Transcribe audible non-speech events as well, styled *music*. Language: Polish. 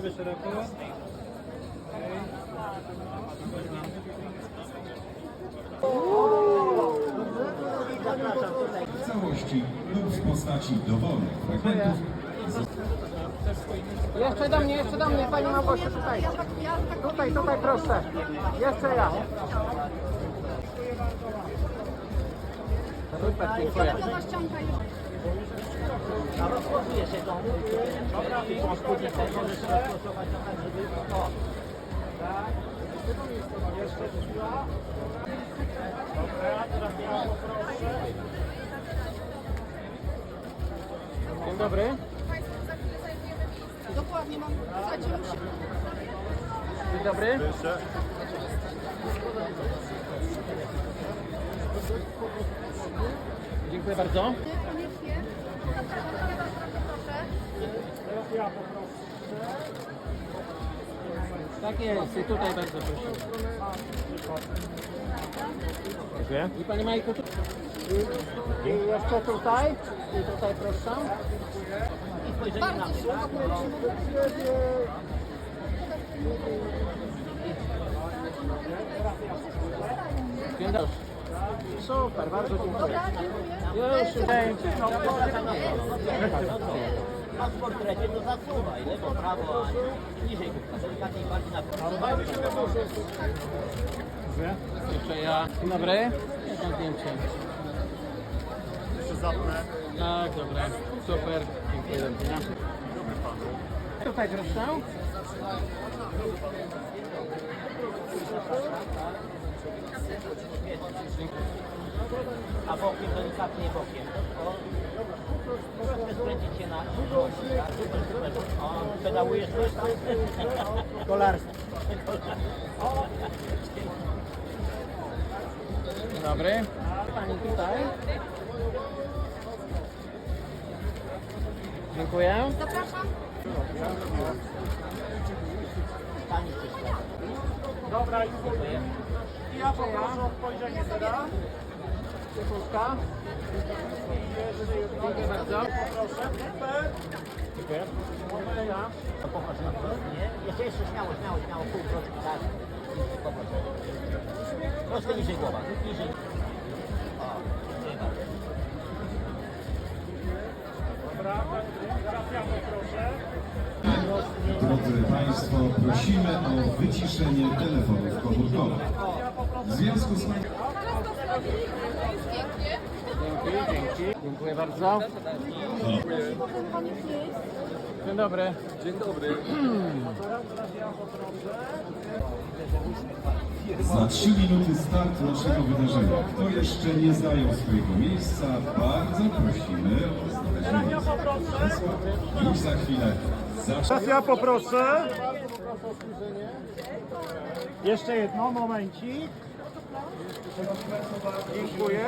sobie szeroko. w całości lub w postaci dowolnych fragmentów Jeszcze do mnie, jeszcze do mnie, Pani Małgosia, tutaj. Tutaj, tutaj proszę. Jeszcze ja. Super, dziękuję. A rozkładuje się tą, dobra, i tą spódnicę możesz rozkładować na tak, żeby o. Tak. Jeszcze chwila. Dobra, teraz ja poproszę. Dzień dobry. Dokładnie, mam. Dzień dobry. Dziękuję bardzo. Koniecznie. Ja. Tak jest, i tutaj bardzo proszę. Dziękuję. I Pani Majku, tu... I jeszcze tutaj. I tutaj proszę. I spojrzenie na prosimy. Dzień dobry. Super, bardzo dziękuję. Dobra. Już, tutaj. Masz w portrecie, to zasuwaj, lewo, prawo, a niżej, delikatniej bardziej na prawo. Jeszcze ja. Dzień dobry. Zdjęcie. Jeszcze zapnę. Tak, dobre. Super. Dziękuję do widzenia. Tutaj proszę. A bokiem, delikatnie bokiem. O, Troszkę skręcić się na super, super. O, pedałujesz też? *laughs* Kolarstwo. Dzień dobry. Pani tutaj. Dziękuję. Zapraszam. Pani przyszła. Dobra, dziękuję. I ja poproszę o spojrzenie teraz. Sekundka. Dziękuję bardzo. Dziękuję. Jeszcze ja. To popatrz na to. Jeszcze, jeszcze śmiało, śmiało, śmiało. Pół kroczku, tak. Popatrz. Troszkę niżej głowa. Niżej. Drodzy Państwo, prosimy o wyciszenie telefonów komórkowych. W związku z. Dziękuję bardzo. Potem Pani miejsc. Dzień dobry. Za 3 minuty start naszego wydarzenia. Kto jeszcze nie zajął swojego miejsca, bardzo prosimy o znalezienie krzesła. Już za chwilę. Teraz ja poproszę. Jeszcze jedno, momencik. Dziękuję.